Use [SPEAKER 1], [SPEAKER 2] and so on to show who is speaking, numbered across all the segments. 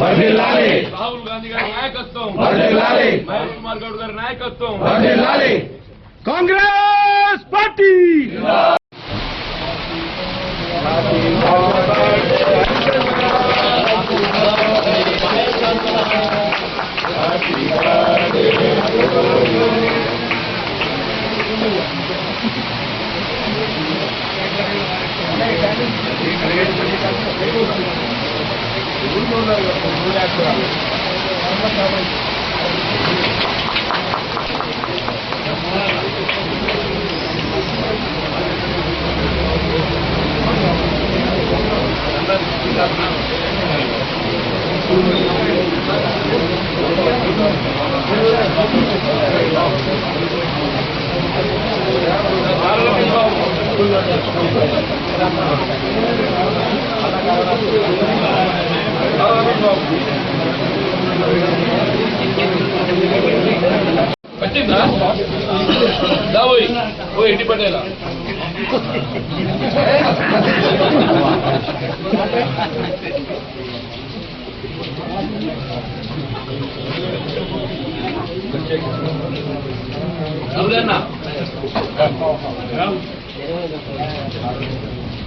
[SPEAKER 1] వర్ధిల్లాలి
[SPEAKER 2] రాహుల్ గాంధీ గారి నాయకత్వం.
[SPEAKER 1] వర్ధిల్లాలి
[SPEAKER 2] మహేష్ కుమార్ గౌడ్ గారి నాయకత్వం.
[SPEAKER 1] వర్ధిల్లాలి
[SPEAKER 3] కాంగ్రెస్ పార్టీ. Thank you.
[SPEAKER 2] వచ్చిందా దా పోయి పోయి ఇంటి పట్టేలా.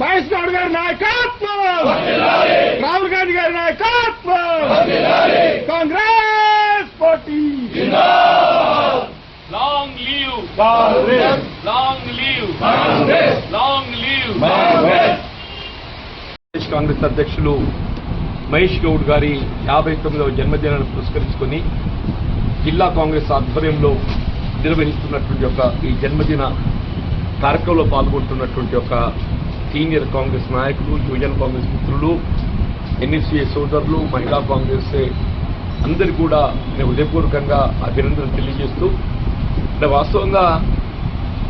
[SPEAKER 3] మహేష్ గౌడ్ గారి నాయకత్వం! రాహుల్ గాంధీ గారి నాయకత్వం! Congress party!
[SPEAKER 2] Long live! Long live! Long live!
[SPEAKER 4] Pradesh Congress అధ్యక్షులు మహేష్ గౌడ్ గారి యాభై తొమ్మిదవ జన్మదినాన్ని పురస్కరించుకొని జిల్లా కాంగ్రెస్ ఆధ్వర్యంలో నిర్వహిస్తున్నటువంటి యొక్క ఈ జన్మదిన కార్యక్రమంలో పాల్గొంటున్నటువంటి ఒక సీనియర్ కాంగ్రెస్ నాయకులు యువజన కాంగ్రెస్ మిత్రులు ఎన్ఎస్సీఏ సోదరులు మహిళా కాంగ్రెస్ అందరికీ కూడా నేను హృదయపూర్వకంగా అభినందనలు తెలియజేస్తూ అంటే వాస్తవంగా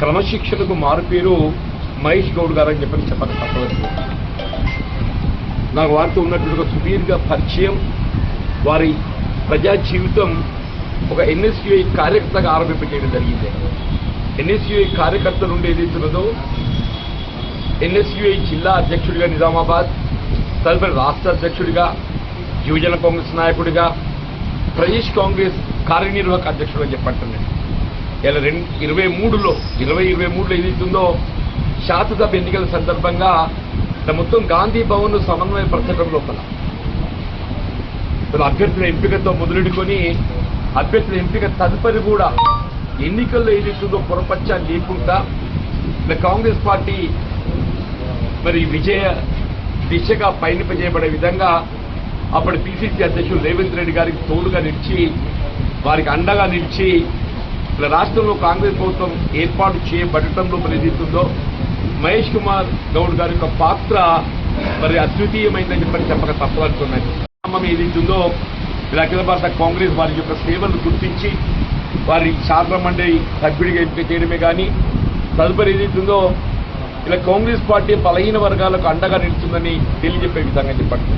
[SPEAKER 4] క్రమశిక్షణకు మారుపేరు మహేష్ గౌడ్ గారు అని చెప్పని చెప్పాలి తప్పదు నాకు వారితో ఉన్నటువంటి ఒక సుదీర్ఘ పరిచయం. వారి ప్రజా జీవితం ఒక ఎన్ఎస్యుఐ కార్యకర్తగా ఆరంభింపజేయడం జరిగింది. ఎన్ఎస్యుఐ కార్యకర్త నుండి ఏదైతున్నదో ఎన్ఎస్యుఐ జిల్లా అధ్యక్షుడిగా నిజామాబాద్ తదుపరి రాష్ట్ర అధ్యక్షుడిగా యువజన కాంగ్రెస్ నాయకుడిగా ప్రదేశ్ కాంగ్రెస్ కార్యనిర్వాహక అధ్యక్షుడిగా చెప్పంటున్నాను ఇలా రెండు ఇరవై మూడులో ఇరవై ఇరవై మూడులో ఏదైతుందో శాసనసభ ఎన్నికల సందర్భంగా ఇలా మొత్తం గాంధీ భవన్ సమన్వయ ప్రచారం లోపల. అభ్యర్థుల ఎంపికతో మొదలెడుకొని అభ్యర్థుల ఎంపిక తదుపరి కూడా ఎన్నికల్లో ఏదైతుందో పొరపచ్చ లేకుండా మరి కాంగ్రెస్ పార్టీ మరి విజయ దిశగా పయనింపజేయబడే విధంగా అప్పటి పిసిసి అధ్యక్షుడు రేవంత్ రెడ్డి గారికి తోడుగా నిలిచి వారికి అండగా నిలిచి ఇలా రాష్ట్రంలో కాంగ్రెస్ ప్రభుత్వం ఏర్పాటు చేయబడటంలో మరి మహేష్ కుమార్ గౌడ్ గారి యొక్క పాత్ర మరి అద్వితీయమైందని చెప్పని చెప్పక తప్పదనుకున్నాను. ఏదైతుందో ఇలా అఖిల భారత కాంగ్రెస్ వారి యొక్క సేవలను గుర్తించి వారి శాసన మండలి సభ్యుడిగా ఎంపిక చేయడమే కానీ తదుపరి ఏదైతుందో ఇలా కాంగ్రెస్ పార్టీ బలహీన వర్గాలకు అండగా నిలుస్తుందని తెలియజెప్పే విధంగా చెప్పండి.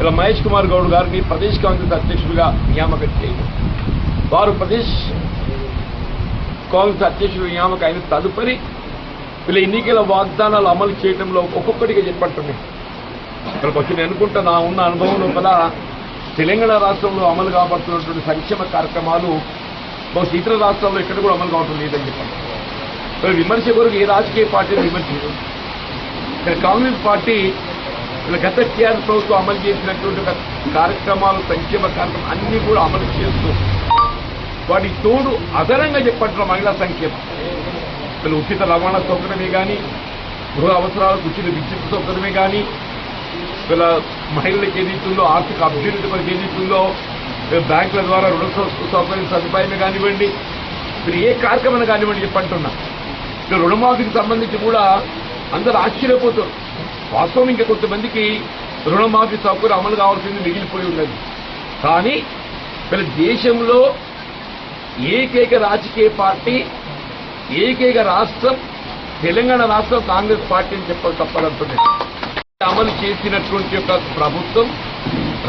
[SPEAKER 4] ఇలా మహేష్ కుమార్ గౌడ్ గారిని ప్రదేశ్ కాంగ్రెస్ అధ్యక్షుడిగా నియామకం చేయడం. వారు ప్రదేశ్ కాంగ్రెస్ అధ్యక్షుడు నియామకం అయిన తదుపరి వీళ్ళ ఎన్నికల వాగ్దానాలు అమలు చేయడంలో ఒక్కొక్కటిగా చెప్పంటున్నాయి ఇక్కడికి వచ్చి నేను అనుకుంటా నా ఉన్న అనుభవం లోపల తెలంగాణ రాష్ట్రంలో అమలు కాబడుతున్నటువంటి సంక్షేమ కార్యక్రమాలు బహుశా ఇతర రాష్ట్రాల్లో ఎక్కడ కూడా అమలు కావటం లేదని చెప్పండి. విమర్శ కొరకు ఏ రాజకీయ పార్టీని విమర్శించదు ఇక్కడ కాంగ్రెస్ పార్టీ ఇలా గత టీఆర్ఎస్ ప్రభుత్వం అమలు చేసినటువంటి కార్యక్రమాలు సంక్షేమ కార్యక్రమాలు అన్ని కూడా అమలు చేస్తూ వాటి తోడు అదనంగా చెప్పంటున్న మహిళా సంక్షేమం. వీళ్ళు ఉచిత రవాణా సౌకర్యమే కానీ గృహ అవసరాలకు ఉచిత విద్యుత్ సౌకర్యమే కానీ వీళ్ళ మహిళలకు ఏదైతుందో ఆర్థిక అభివృద్ధి మనకి ఏదైతుందో బ్యాంకుల ద్వారా రుణ సౌ- సౌకర్యం సదుపాయం కానివ్వండి మీరు ఏ కార్యక్రమం కానివ్వండి చెప్పంటున్నా ఇక రుణమాఫీకి సంబంధించి కూడా అందరూ ఆశ్చర్యపోతారు. వాస్తవం ఇంకా కొంతమందికి రుణమాఫీ సౌకర్యం అమలు కావాల్సింది మిగిలిపోయి ఉన్నది. కానీ వీళ్ళ దేశంలో ఏకైక రాజకీయ పార్టీ ఏకైక రాష్ట్రం తెలంగాణ రాష్ట్రం కాంగ్రెస్ పార్టీ అని చెప్పాలి తప్పదంటున్నది అమలు చేసినటువంటి యొక్క ప్రభుత్వం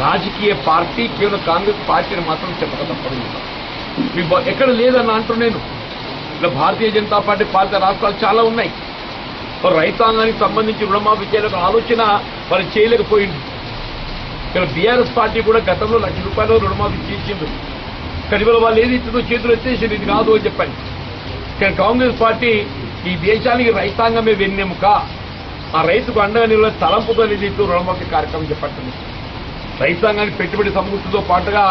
[SPEAKER 4] రాజకీయ పార్టీ కేవలం కాంగ్రెస్ పార్టీని మాత్రం చెప్పక తప్పదు మీ ఎక్కడ లేదని నేను. ఇలా భారతీయ జనతా పార్టీ పాలిత రాష్ట్రాలు చాలా ఉన్నాయి. మరి రైతాంగానికి సంబంధించి రుణమాఫీ చేయాలకు ఆలోచన వారు చేయలేకపోయింది. ఇక్కడ బీఆర్ఎస్ పార్టీ కూడా గతంలో లక్ష రూపాయలు రుణమాఫీ చేసింది. కానీ ఇవాళ వాళ్ళు ఏది ఇచ్చిందో చేతులు ఎత్తేసింది. ఇది కాదు అని చెప్పండి కానీ కాంగ్రెస్ పార్టీ ఈ దేశానికి రైతాంగమే వెన్నెముక. ఆ రైతుకు అండగా నిలబడి తలంపుతో నిధితో రుణమాఫీ కార్యక్రమం చేపట్టింది. రైతాంగానికి పెట్టుబడి సమకూర్చుతో పాటుగా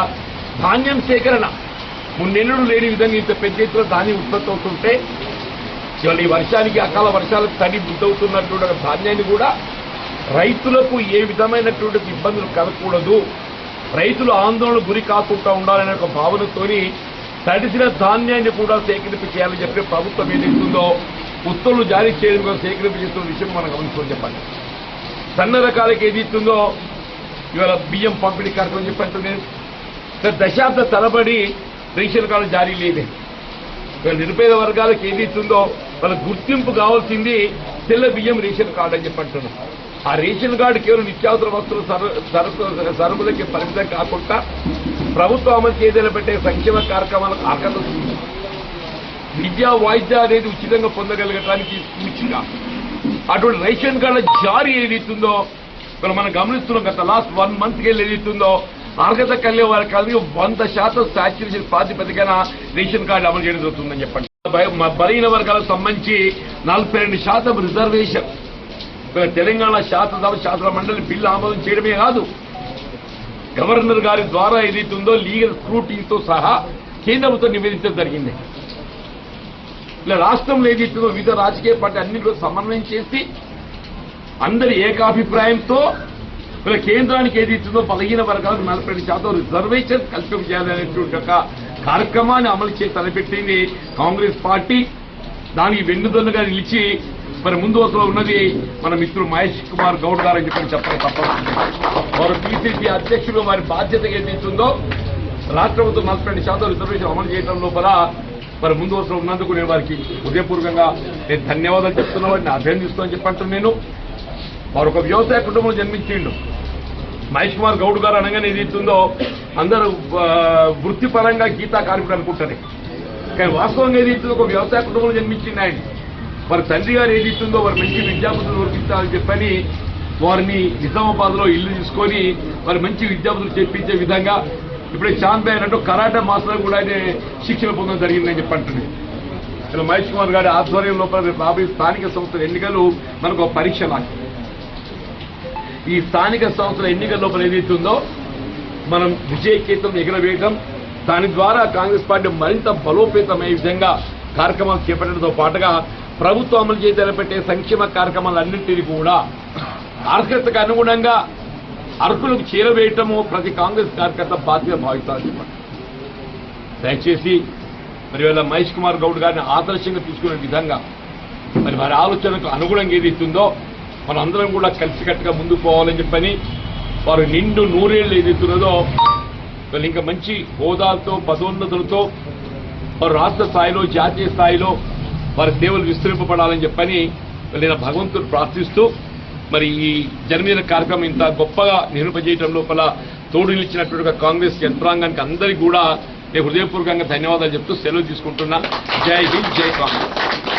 [SPEAKER 4] ధాన్యం సేకరణ. మున్నెన్నడూ లేని విధంగా ఇంత పెద్ద ఎత్తున ధాన్యం ఉత్పత్తి అవుతుంటే ఇవాళ ఈ వర్షానికి అకాల వర్షాలకు తడి బుద్ధవుతున్నటువంటి ధాన్యాన్ని కూడా రైతులకు ఏ విధమైనటువంటి ఇబ్బందులు కలగకూడదు. రైతులు ఆందోళన గురి కాకుండా ఉండాలనే ఒక భావనతోని తడిసిన ధాన్యాన్ని కూడా సేకరింపు చేయాలని చెప్పి ప్రభుత్వం ఏదైతుందో ఉత్తర్వులు జారీ చేయడం కోసం సేకరింపు చేస్తున్న విషయం మనం గమనించుకొని చెప్పండి సన్న రకాలకు ఏది ఇస్తుందో ఇవాళ బియ్యం పంపిణీ కార్యక్రమం చెప్పండి సార్ దశాబ్ద తరబడి రేషన్ కార్డు జారీ లేదే. ఇవాళ నిరుపేద వర్గాలకు ఏది ఇస్తుందో వాళ్ళ గుర్తింపు కావాల్సింది తెల్ల బియ్యం రేషన్ కార్డు అని చెప్పంటున్నాం ఆ రేషన్ కార్డు కేవలం నిత్యావసర వస్తువులు సర- సరుకులకి పరిమితం కాకుండా ప్రభుత్వం అమలు చేయదల పెట్టే సంక్షేమ కార్యక్రమాలకు అర్హత విద్యా విద్య అనేది ఉచితంగా పొందగలగటానికి సూచిక అటువంటి రేషన్ కార్డు జారీ ఏది ఇస్తుందో ఇక్కడ మనం గమనిస్తున్నాం గత లాస్ట్ వన్ మంత్కి ఏదైతుందో అర్హత కలిగే వారి కలిగి వంద శాతం సాచురేషన్ ప్రాతిపదికన రేషన్ కార్డు అమలు చేయడం జరుగుతుందని చెప్పండి. బలహీన వర్గాలకు సంబంధించి నలభై రెండు శాతం రిజర్వేషన్. తెలంగాణ శాసనసభ శాసన మండలి బిల్లు ఆమోదం చేయడమే కాదు. గవర్నర్ గారి ద్వారా ఏదైతుందో లీగల్ స్క్రూటీతో సహా కేంద్ర ప్రభుత్వం నివేదించడం జరిగింది. ఇలా రాష్ట్రంలో ఏదైతుందో వివిధ రాజకీయ పార్టీ అన్ని సమన్వయం చేసి అందరి ఏకాభిప్రాయంతో ఇలా కేంద్రానికి ఏది ఇచ్చిందో బలహీన వర్గాలకు నలభై శాతం రిజర్వేషన్ కల్పం చేయాలనేటువంటి ఒక కార్యక్రమాన్ని అమలు చేసి తలపెట్టింది కాంగ్రెస్ పార్టీ. దానికి వెన్నుదన్నుగా నిలిచి మరి ముందు వరుసలో ఉన్నది మన మిత్రుడు మహేష్ కుమార్ గౌడ్ గారు అని చెప్పి చెప్పడం తప్పదు వారు పిసిసి అధ్యక్షులు వారి బాధ్యత ఏది ఇస్తుందో రాష్ట్ర ప్రభుత్వం నలభై రెండు శాతం రిజర్వేషన్ అమలు చేయడం లోపల మరి ముందు వరుసలో ఉన్నందుకు నేను వారికి హృదయపూర్వకంగా నేను ధన్యవాదాలు చెప్తున్నా వారిని అభినందిస్తానని చెప్పంటున్నాను నేను. వారు ఒక వ్యవసాయ కుటుంబంలో జన్మించిండు. మహేష్ కుమార్ గౌడ్ గారు అనగానే ఏది ఇస్తుందో అందరూ వృత్తిపరంగా గీతా కార్మికుడు అనుకుంటారు. కానీ వాస్తవంగా ఏది ఒక వ్యవసాయ కుటుంబంలో జన్మించింది ఆయన. వారి తండ్రి గారు ఏది వారి వారు మంచి విద్యాబుద్ధులు దొరికిస్తారని చెప్పని వారిని నిజామాబాద్లో ఇల్లు తీసుకొని వారి మంచి విద్యాబుద్ధులు చెప్పించే విధంగా ఇప్పుడే చాంద్ అంటూ అన్నట్టు కరాటే మాస్టర్ కూడా ఆయన శిక్షణ పొందడం జరిగిందని చెప్పంటుంది ఇలా మహేష్ కుమార్ గారి ఆధ్వర్యం లోపల రాబోయే స్థానిక సంస్థల ఎన్నికలు మనకు ఒక పరీక్ష లాంటి ఈ స్థానిక సంస్థల ఎన్నికల లోపల ఏదైతుందో మనం విజయకేతం ఎగరవేయటం దాని ద్వారా కాంగ్రెస్ పార్టీ మరింత బలోపేతమయ్యే విధంగా కార్యక్రమాలు చేపట్టడంతో పాటుగా ప్రభుత్వం అమలు చేసి పెట్టే సంక్షేమ కార్యక్రమాలన్నింటినీ కూడా అర్హతకు అనుగుణంగా అర్హులకు చేరవేయటము ప్రతి కాంగ్రెస్ కార్యకర్త బాధ్యత భావిస్తారని దయచేసి మరి వీళ్ళ మహేష్ కుమార్ గౌడ్ గారిని ఆదర్శంగా తీసుకునే విధంగా మరి వారి ఆలోచనకు అనుగుణంగా ఏది మనందరం అందరం కూడా కలిసికట్టుగా ముందుకు పోవాలని చెప్పని వారు నిండు నూరేళ్ళు ఏది వాళ్ళు ఇంకా మంచి హోదాలతో పదోన్నతులతో వారు రాష్ట్ర స్థాయిలో జాతీయ స్థాయిలో వారి సేవలు విస్తరింపబడాలని చెప్పని నేను భగవంతుడు ప్రార్థిస్తూ మరి ఈ జన్మదిన కార్యక్రమం ఇంత గొప్పగా నిరూపజేయడం లోపల తోడు నిలిచినటువంటి కాంగ్రెస్ యంత్రాంగానికి అందరికీ కూడా నేను హృదయపూర్వకంగా ధన్యవాదాలు చెప్తూ సెలవు తీసుకుంటున్నా. జై హింద్ జై కాంగ్రెస్.